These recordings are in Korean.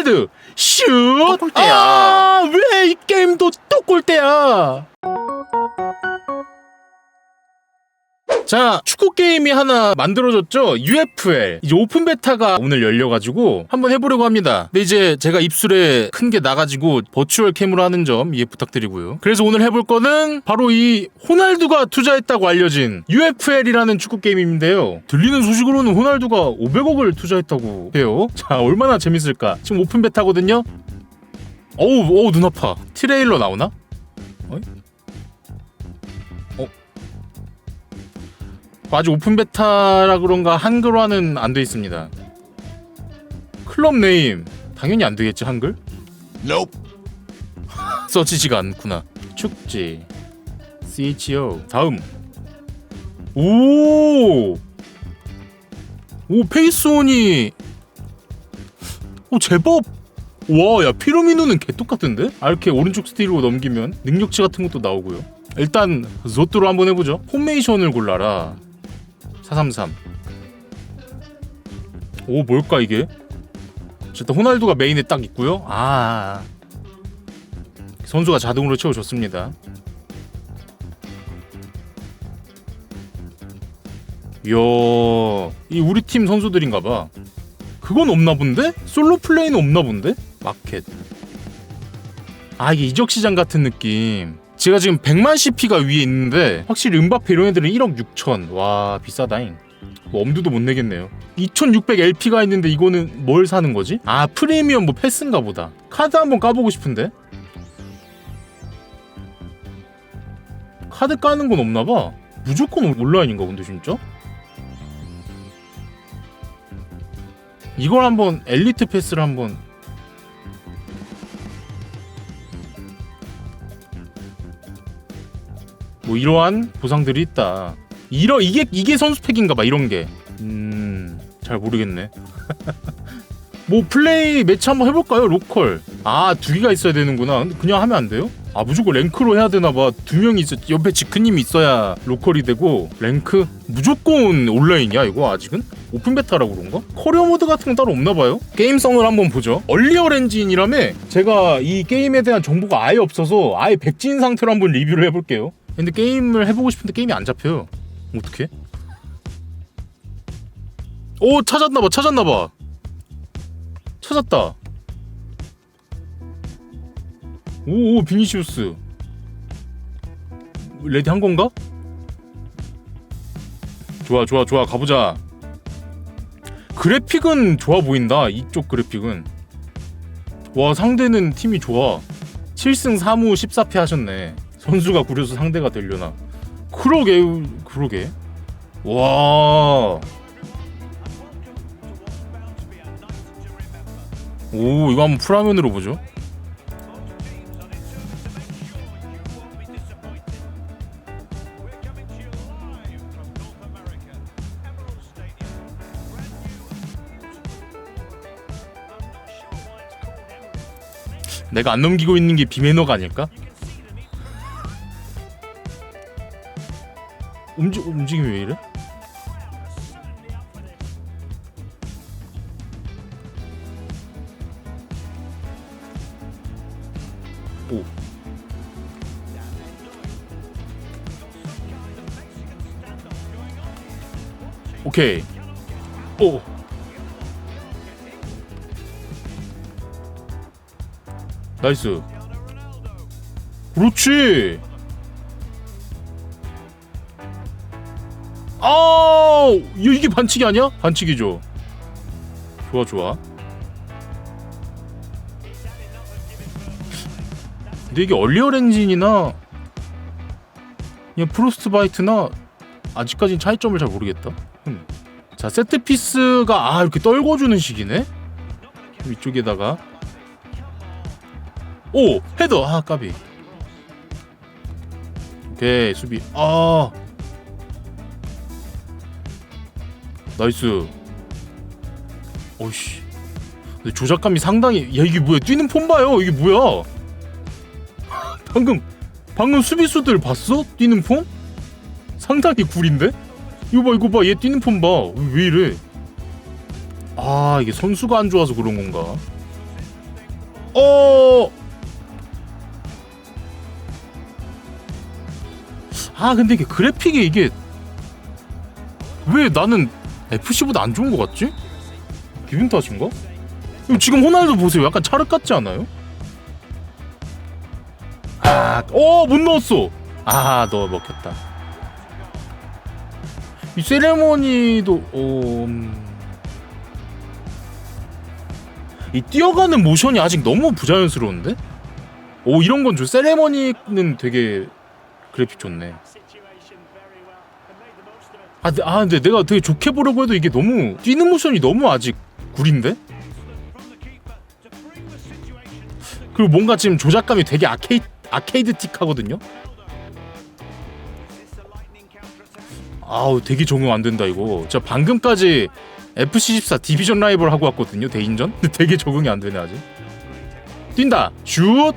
호날두 슛! 또 골대야. 아, 왜 이 게임도 또 골대야? 자, 축구 게임이 하나 만들어졌죠? UFL. 이제 오픈 베타가 오늘 열려가지고 한번 해보려고 합니다. 근데 이제 제가 입술에 큰 게 나가지고 버추얼 캠으로 하는 점 이해 부탁드리고요. 그래서 오늘 해볼 거는 바로 이 호날두가 투자했다고 알려진 UFL이라는 축구 게임인데요. 들리는 소식으로는 호날두가 500억을 투자했다고 해요. 자, 얼마나 재밌을까? 지금 오픈 베타거든요? 어우, 어우, 눈 아파. 트레일러 나오나? 어이? 아직 오픈 베타라 그런가 한글화는 안 돼 있습니다. 클럽 네임 당연히 안 되겠지 한글? Nope. 써지지가 않구나. 축지. CHO 다음. 오. 오 페이스온이. 오 제법. 와, 야 피로미누는 개 똑같은데? 아, 이렇게 오른쪽 스틸로 넘기면 능력치 같은 것도 나오고요. 일단 조또로 한번 해보죠. 포메이션을 골라라. 433. 오 뭘까 이게? 일단 호날두가 메인에 딱 있고요. 아. 선수가 자동으로 채워줬습니다. 이야, 이 우리 팀 선수들인가봐. 그건 없나 본데? 솔로 플레이는 없나 본데? 마켓. 아 이게 이적 시장 같은 느낌. 제가 지금 100만 CP가 위에 있는데 확실히 음바페 이런 애들은 1억 6천. 와 비싸다잉. 뭐 엄두도 못 내겠네요. 2600 LP가 있는데 이거는 뭘 사는 거지? 아 프리미엄 뭐 패스인가 보다. 카드 한번 까보고 싶은데. 카드 까는 건 없나 봐. 무조건 온라인인가 근데 진짜? 이걸 한번 엘리트 패스를 한번 뭐 이러한 보상들이 있다. 이러 이게 이게 선수 팩인가 봐 이런 게. 음, 잘 모르겠네. 뭐 플레이 매치 한번 해볼까요? 로컬. 아 두 개가 있어야 되는구나. 그냥 하면 안 돼요? 아 무조건 랭크로 해야 되나 봐. 두 명이 있어. 옆에 지크님이 있어야 로컬이 되고 랭크 무조건 온라인이야 이거 아직은? 오픈 베타라고 그런가? 커리어 모드 같은 건 따로 없나 봐요. 게임성을 한번 보죠. 얼리얼 엔진이라며 제가 이 게임에 대한 정보가 아예 없어서 아예 백진 상태로 한번 리뷰를 해볼게요. 근데 게임을 해보고 싶은데 게임이 안 잡혀요. 어떻게? 오 찾았나봐 찾았나봐. 찾았다. 오, 오 비니시우스. 레디 한 건가? 좋아 좋아 좋아 가보자. 그래픽은 좋아 보인다 이쪽 그래픽은. 와 상대는 팀이 좋아. 7승 3무 14패 하셨네 선수가 구려서 상대가 되려나 그러게 그러게 와. 오, 이거 한번 풀화면으로 보죠. 내가 안 넘기고 있는 게 비매너가 아닐까? 움직 움직임이 왜 이래? 오. 오케이. 오. 나이스. 그렇지. 아, 이게 반칙이 아니야? 반칙이죠. 좋아, 좋아. 근데 이게 얼리얼 엔진이나 그냥 프로스트 바이트나 아직까진 차이점을 잘 모르겠다. 음. 자, 세트 피스가 아 이렇게 떨궈주는 식이네. 위쪽에다가 오 헤더 아 까비. 오케이 수비 아 나이스. 근데 조작감이 상당히 야 이게 뭐야? 뛰는 폼 봐요. 이게 뭐야? 방금 방금 수비수들 봤어? 뛰는 폼? 상당히 굴인데? 이거 봐 이거 봐얘 뛰는 폼 봐왜 이래? 아 이게 선수가 안 좋아서 그런 건가? 어. 아 근데 이게 그래픽이 이게 왜 나는 FC보다 안 좋은 것 같지? 기분 탓인가? 지금 호날두 보세요. 약간 차륵 같지 않아요? 아, 어, 못 넣었어. 아, 너 먹혔다. 이 세레모니도, 어, 음... 이 뛰어가는 모션이 아직 너무 부자연스러운데? 오, 이런 건 좀 세레모니는 되게 그래픽 좋네. 아, 근데, 아, 근데 내가 되게 좋게 보려고 해도 이게 너무 뛰는 모션이 너무 아직 구린데? 그리고 뭔가 지금 조작감이 되게 아케이 아케이드틱 하거든요. 아우 되게 적응 안 된다 이거. 저 방금까지 FC14 디비전 라이벌 하고 왔거든요 대인전. 근데 되게 적응이 안 되네 아직. 뛴다. 슛.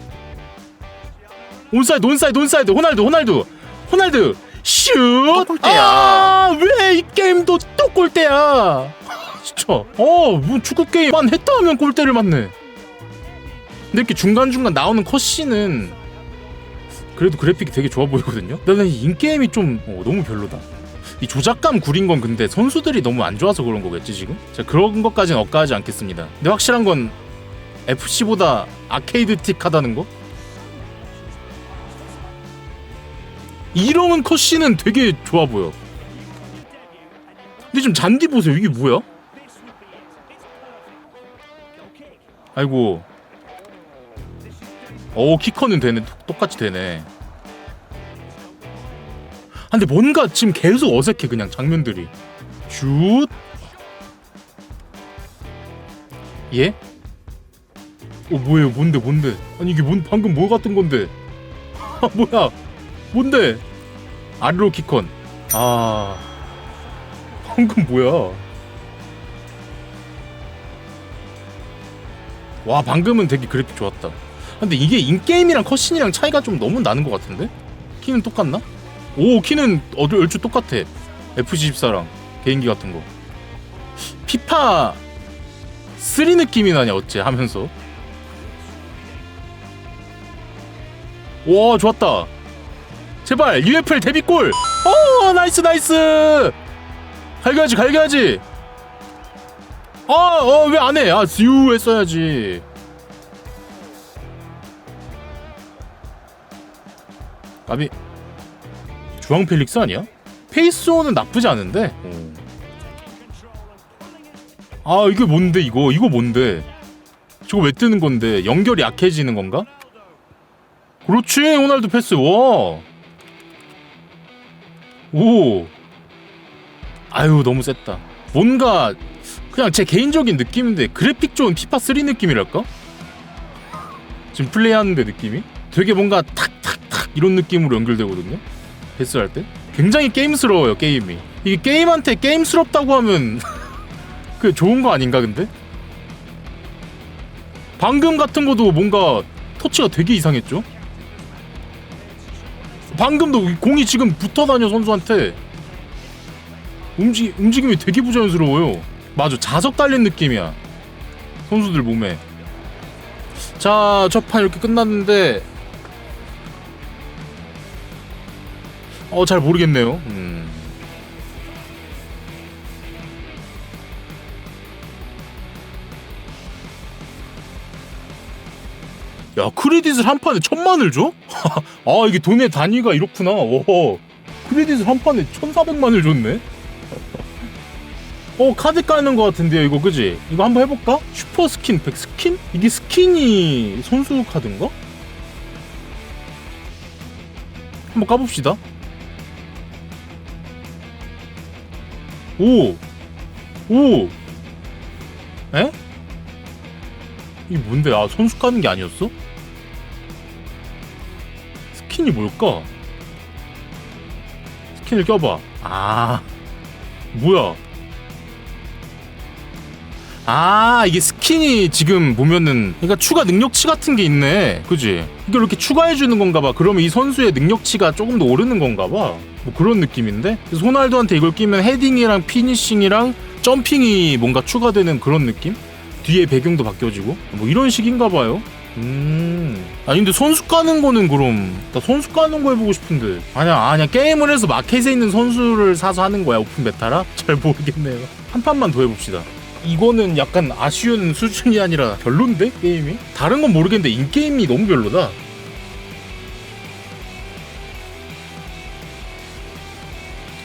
온사이드 온사이드 온사이드 호날두 호날두 호날두 슛. 또 골대야. 아 왜 이 게임도 또 골대야. 진짜. 어 뭐 축구 게임만 했다 하면 골대를 맞네. 근데 이렇게 중간중간 나오는 컷신은 그래도 그래픽이 되게 좋아 보이거든요. 나는 이 인게임이 좀 어, 너무 별로다. 이 조작감 구린 건 근데 선수들이 너무 안 좋아서 그런 거겠지 지금? 자 그런 것까지는 억까하지 않겠습니다. 근데 확실한 건 FC보다 아케이드틱하다는 거? 이런 컷신은 되게 좋아 보여. 근데 좀 잔디 보세요. 이게 뭐야? 아이고. 오 키커는 되네. 똑- 똑같이 되네. 아, 근데 뭔가 지금 계속 어색해 그냥 장면들이. 슛. 예? 어 뭐예요? 뭔데 뭔데? 아니 이게 뭔 방금 뭐 같은 건데? 아 뭐야 뭔데? 아르로 키컨 아. 방금 뭐야? 와 방금은 되게 그래픽 좋았다. 근데 이게 인게임이랑 컷신이랑 차이가 좀 너무 나는 것 같은데? 키는 똑같나? 오 키는 어디 얼추 똑같아. F14랑 개인기 같은 거. 피파 3 느낌이 나냐 어째 하면서. 와 좋았다 제발 UFL 데뷔골! 오 나이스 나이스! 갈겨야지 갈겨야지! 아어왜 안해? 아듀 했어야지. 까비 주황 펠릭스 아니야? 페이스온은 나쁘지 않은데? 아 이게 뭔데 이거? 이거 뭔데? 저거 왜 뜨는 건데? 연결이 약해지는 건가? 그렇지 호날두 패스. 와 오 아유 너무 셌다 뭔가 그냥 제 개인적인 느낌인데 그래픽 좋은 피파 3 느낌이랄까? 지금 플레이하는데 느낌이 되게 뭔가 탁탁탁 이런 느낌으로 연결되거든요. 패스할 때 굉장히 게임스러워요 게임이. 이게 게임한테 게임스럽다고 하면 그 좋은 거 아닌가 근데? 방금 같은 것도 뭔가 터치가 되게 이상했죠. 방금도 공이 지금 붙어 다녀 선수한테 움직 움직임이 되게 부자연스러워요. 맞아 자석 달린 느낌이야 선수들 몸에. 자, 첫 판 이렇게 끝났는데 어, 잘 모르겠네요. 음. 야, 크레딧을 한 판에 천만을 줘? 아, 이게 돈의 단위가 이렇구나. 오. 크레딧을 한 판에 천사백만을 줬네. 어 카드 까는 거 같은데요 이거 그지? 이거 한번 해볼까? 슈퍼 스킨 100 스킨? 이게 스킨이 선수 카드인가? 한번 까봅시다 오! 오! 에? 이게 뭔데? 아 선수 까는 게 아니었어? 스킨이 뭘까? 스킨을 껴봐. 아 뭐야? 아 이게 스킨이 지금 보면은 그러니까 추가 능력치 같은 게 있네. 그지? 이걸 이렇게 추가해 주는 건가 봐. 그러면 이 선수의 능력치가 조금 더 오르는 건가 봐 뭐 그런 느낌인데? 그래서 호날두한테 이걸 끼면 헤딩이랑 피니싱이랑 점핑이 뭔가 추가되는 그런 느낌? 뒤에 배경도 바뀌어지고? 뭐 이런 식인가 봐요 음. 아니 근데 선수 까는 거는 그럼 나 선수 까는 거 해보고 싶은데 아니야 아니야 게임을 해서 마켓에 있는 선수를 사서 하는 거야 오픈 메타라? 잘 모르겠네요 한 판만 더 해봅시다 이거는 약간 아쉬운 수준이 아니라 별론데 게임이? 다른 건 모르겠는데 인게임이 너무 별로다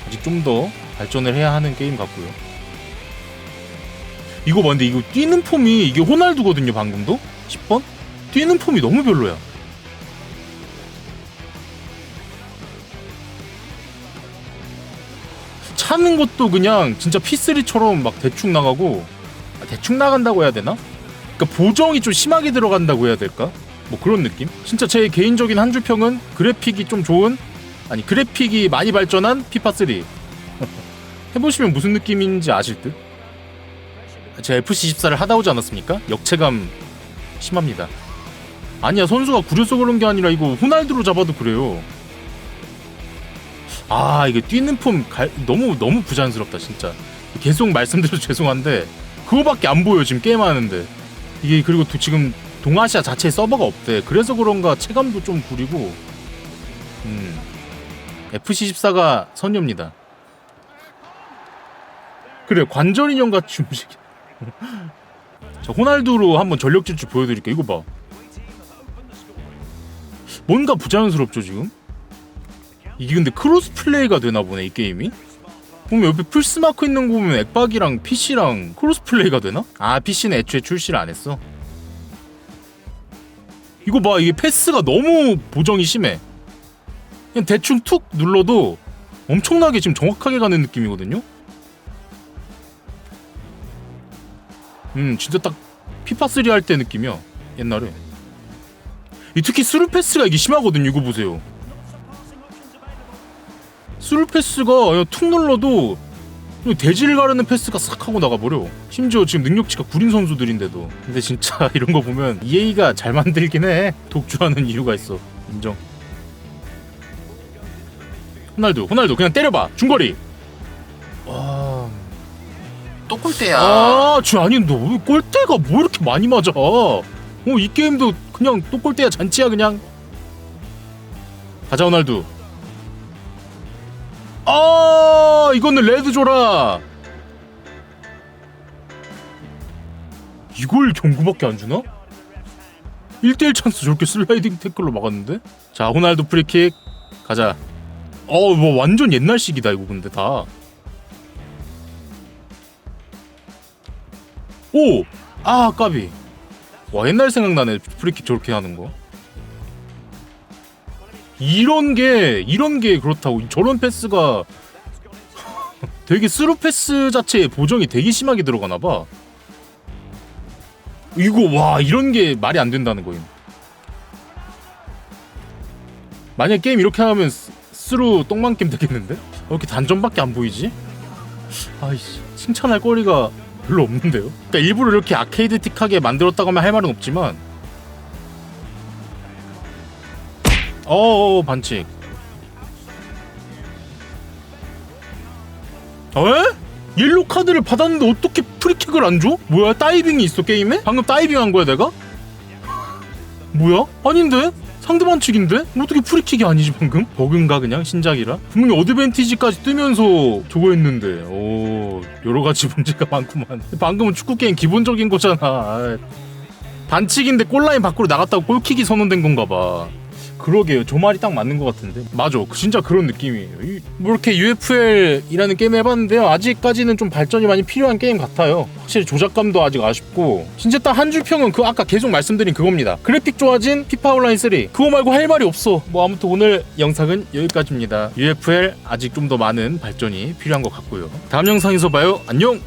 아직 좀 더 발전을 해야 하는 게임 같고요 이거 봐 근데 이거 뛰는 폼이 이게 호날두거든요 방금도? 10번? 뛰는 폼이 너무 별로야. 차는 것도 그냥 진짜 P3처럼 막 대충 나가고 아, 대충 나간다고 해야 되나? 그러니까 보정이 좀 심하게 들어간다고 해야 될까? 뭐 그런 느낌? 진짜 제 개인적인 한 줄평은 그래픽이 좀 좋은 아니 그래픽이 많이 발전한 피파3 해보시면 무슨 느낌인지 아실 듯? 제가 FC14를 하다 오지 않았습니까? 역체감 심합니다. 아니야 선수가 구려서 그런 게 아니라 이거 호날두로 잡아도 그래요. 아 이게 뛰는 폼 갈- 너무 너무 부자연스럽다 진짜. 계속 말씀드려서 죄송한데 그거밖에 안 보여 지금 게임하는데 이게 그리고 또 지금 동아시아 자체에 서버가 없대. 그래서 그런가 체감도 좀 구리고. 음 FC14가 선녀입니다. 그래 관절 인형 같이 움직여. 자 호날두로 한번 전력 질주 보여드릴게요. 이거 봐. 뭔가 부자연스럽죠 지금? 이게 근데 크로스 플레이가 되나 보네 이 게임이? 보면 옆에 플스 마크 있는 거 보면 액박이랑 PC랑 크로스 플레이가 되나? 아 PC는 애초에 출시를 안 했어. 이거 봐 이게 패스가 너무 보정이 심해. 그냥 대충 툭 눌러도 엄청나게 지금 정확하게 가는 느낌이거든요. 음 진짜 딱 피파 3 할 때 느낌이야 옛날에 이 특히 스루 패스가 이게 심하거든요. 이거 보세요. 스루 패스가 툭 눌러도 대지를 가르는 패스가 싹 하고 나가버려. 심지어 지금 능력치가 구린 선수들인데도. 근데 진짜 이런 거 보면 EA가 잘 만들긴 해. 독주하는 이유가 있어. 인정. 호날두 호날두 그냥 때려봐. 중거리. 와. 또 골대야. 아, 쟤 아니 너왜 골대가 뭐 이렇게 많이 맞아? 어, 이 게임도 그냥 또 골대야 잔치야 그냥. 가자 호날두. 아, 이거는 레드 줘라. 이걸 경구밖에 안 주나? 1대1 찬스 저렇게 슬라이딩 태클로 막았는데? 자, 호날두 프리킥 가자. 어, 뭐 완전 옛날식이다 이거 근데 다. 오! 아 까비 와 옛날 생각나네. 프리킥 저렇게 하는 거. 이런 게 이런 게 그렇다고. 저런 패스가 되게 스루 패스 자체에 보정이 되게 심하게 들어가나 봐. 이거 와 이런 게 말이 안 된다는 거임. 만약 게임 이렇게 하면 스- 스루 똥망겜 되겠는데? 왜 이렇게 단점밖에 안 보이지? 아이씨 칭찬할 거리가 별로 없는데요? 그러니까 일부러 이렇게 아케이드틱하게 만들었다고 하면 할 말은 없지만 어어 반칙 에? 옐로 카드를 받았는데 어떻게 프리킥을 안 줘? 뭐야 다이빙이 있어 게임에? 방금 다이빙 한 거야 내가? 뭐야? 아닌데? 상대 반칙인데? 어떻게 프리킥이 아니지 방금? 버그인가 그냥 신작이라? 분명히 어드밴티지까지 뜨면서 저거 했는데 오 여러 가지 문제가 많구만 방금은 축구 게임 기본적인 거잖아. 반칙인데 골라인 밖으로 나갔다고 골킥이 선언된 건가 봐 그러게요. 저 말이 딱 맞는 것 같은데. 맞아. 진짜 그런 느낌이에요. 이- 뭐 이렇게 UFL이라는 게임 해봤는데요. 아직까지는 좀 발전이 많이 필요한 게임 같아요. 확실히 조작감도 아직 아쉽고. 진짜 딱 한 줄 평은 그 아까 계속 말씀드린 그겁니다. 그래픽 좋아진 피파 온라인 3 그거 말고 할 말이 없어. 뭐 아무튼 오늘 영상은 여기까지입니다. UFL 아직 좀 더 많은 발전이 필요한 것 같고요. 다음 영상에서 봐요. 안녕